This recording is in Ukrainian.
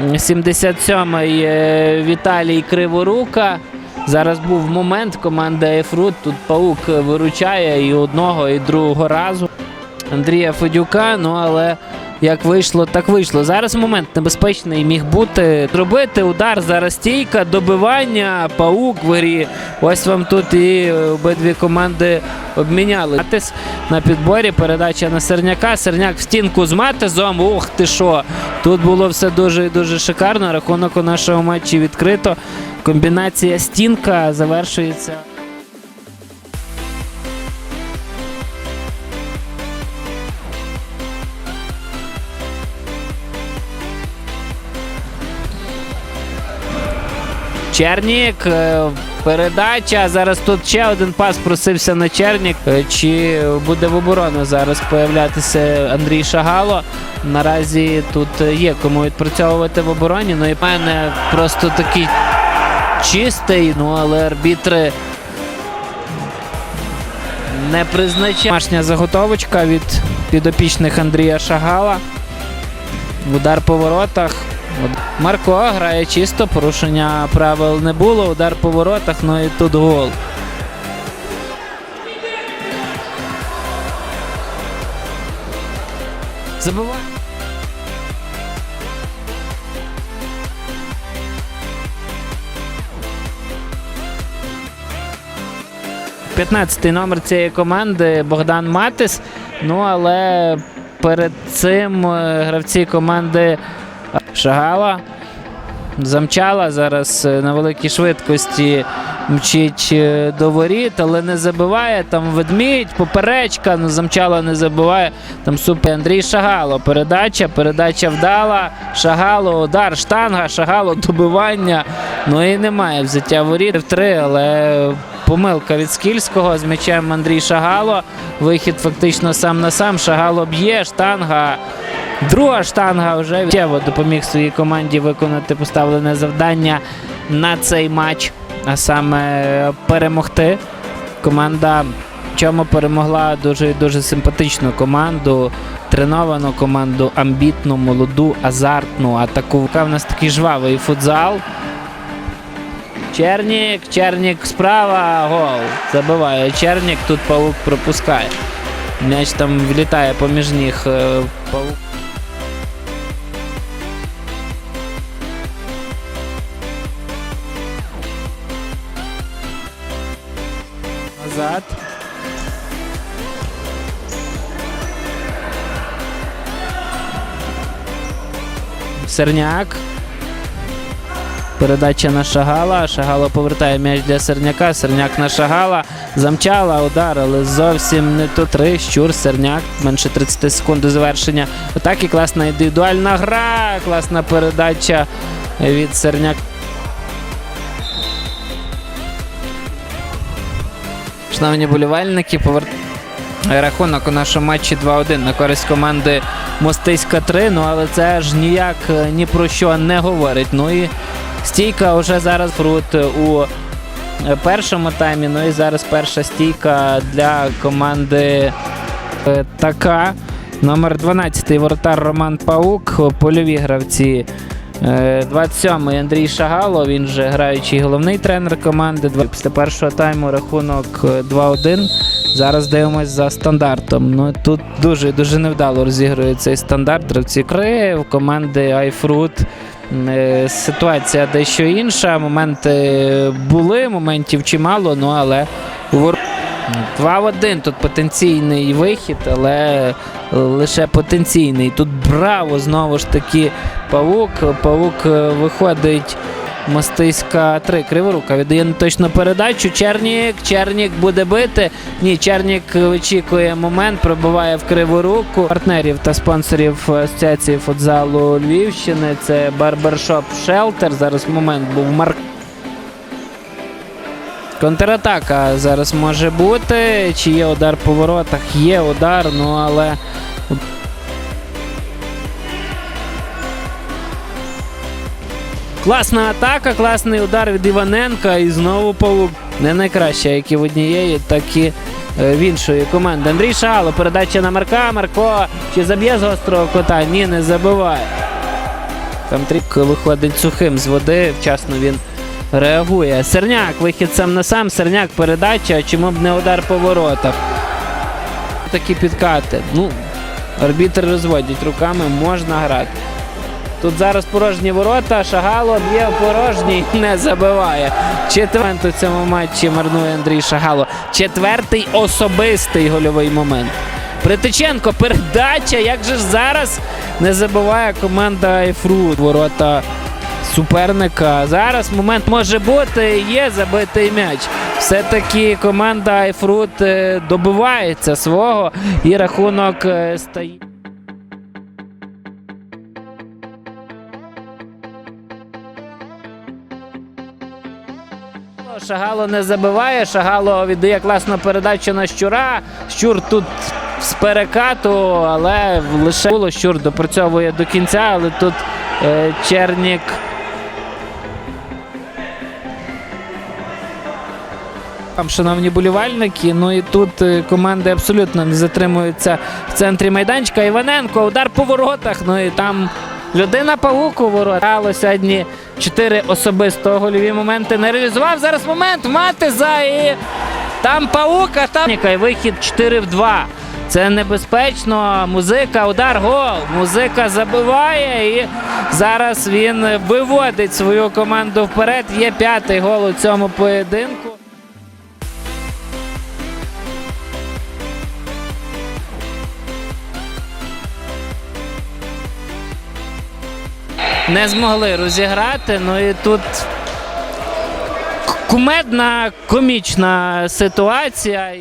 77-й е, Віталій Криворука. Зараз був момент команда Ефрут. Тут паук виручає і одного, і другого разу. Андрія Федюка. Ну але як вийшло, так вийшло. Зараз момент небезпечний міг бути. Зробити удар зараз стійка, добивання, паук в грі. Ось вам тут і обидві команди обміняли. Матис на підборі. Передача на Серняка. Серняк в стінку з Матизом. Ух ти що! Тут було все дуже і дуже шикарно. Рахунок у нашому матчі відкрито. Комбінація стінка завершується. Чернік. е, Передача. Зараз тут ще один пас просився на Чернік. Е, Чи буде в оборону зараз появлятися Андрій Шагало? Наразі тут є кому відпрацьовувати в обороні. Ну і мене просто такий чистий, ну але арбітри не призначають. Домашня заготовочка від підопічних Андрія Шагала. Удар по воротах. Марко грає чисто, порушення правил не було. Удар по воротах, ну і тут гол. Забиває. П'ятнадцятий номер цієї команди Богдан Матис. Ну але перед цим е, гравці команди Шагала замчала зараз е, на великій швидкості мчить е, до воріт, але не забиває. Там ведмідь, поперечка, ну замчала не забиває. Там супер Андрій Шагало. Передача, передача вдала. Шагало, удар, штанга, шагало, добивання. Ну і немає взяття воріт в три, але помилка від Скільського з м'ячем Андрій Шагало. Вихід фактично сам на сам. Шагало б'є, штанга. Друга штанга вже Чево допоміг своїй команді виконати поставлене завдання на цей матч, а саме перемогти. Команда в чому перемогла дуже дуже симпатичну команду, треновану команду, амбітну, молоду, азартну, атаку. У нас такий жвавий футзал. Чернік, Чернік справа, гол. Забиває Чернік, тут паук пропускає. М'яч там влітає поміж ніг е, паук. Назад. Серняк. Передача на Шагала. Шагало повертає м'яч для Серняка. Серняк на Шагала. Замчала удар, але зовсім не то. Три. Щур, Серняк. Менше 30 секунд до завершення. Отак і класна індивідуальна гра. Класна передача від Серняка. Шановні болівальники, повер... рахунок у нашому матчі 2-1 на користь команди Мостиська 3. Ну але це ж ніяк е, ні про що не говорить. Ну і стійка вже зараз фрут у е, першому таймі. Ну і зараз перша стійка для команди е, така. Номер 12 воротар Роман Паук, польові гравці. Е, 27-й Андрій Шагало, він же граючий головний тренер команди. Після першого тайму рахунок е, 2-1. Зараз дивимось за стандартом. Ну тут дуже дуже невдало розігрує цей стандарт. Гравці Кри в команди Айфрут. Е, Ситуація дещо інша. Моменти були, моментів чимало, ну але у. 2 в 1 тут потенційний вихід, але лише потенційний. Тут браво знову ж таки павук. Павук е, виходить. Мостиська 3. Криворука віддає неточну передачу. Чернік. Чернік буде бити. Ні, Чернік вичікує момент, пробиває в криву руку. Партнерів та спонсорів асоціації футзалу Львівщини. Це Барбершоп Шелтер. Зараз момент був марк. Контратака зараз може бути. Чи є удар по воротах? Є удар, ну але. Класна атака, класний удар від Іваненка. І знову павук. Не найкраще, як і в однієї, так і е, в іншої команди. Андрій Шало, передача на Марка. Марко чи заб'є з гострого кота? Ні, не забиває. Там трік виходить сухим з води, вчасно він реагує. Серняк, вихід сам на сам, Серняк передача, чому б не удар по воротах. Такі підкати. Ну, арбітри розводять руками, можна грати. Тут зараз порожні ворота, Шагало б'є порожній, не забиває. Четвертий у цьому матчі марнує Андрій Шагало. Четвертий особистий гольовий момент. Притиченко, передача. Як же ж зараз не забиває команда Айфрут. Ворота суперника. Зараз момент може бути. Є забитий м'яч. Все-таки команда Айфрут е, добивається свого і рахунок е, стає. Шагало не забиває. Шагало віддає класну передачу на щура. Щур тут з перекату, але лише було щур допрацьовує до кінця, але тут е, Чернік. Там, шановні болівальники, ну і тут е, команди абсолютно не затримуються в центрі майданчика. Іваненко, удар по воротах. Ну і там людина павук у ворот. Грало сьогодні чотири особисто гольові моменти. Не реалізував зараз момент. Матиза і там паук, а там і вихід 4 в 2. Це небезпечно. Музика, удар, гол. Музика забиває і зараз він виводить свою команду вперед. Є п'ятий гол у цьому поєдинку. Не змогли розіграти. Ну і тут кумедна комічна ситуація.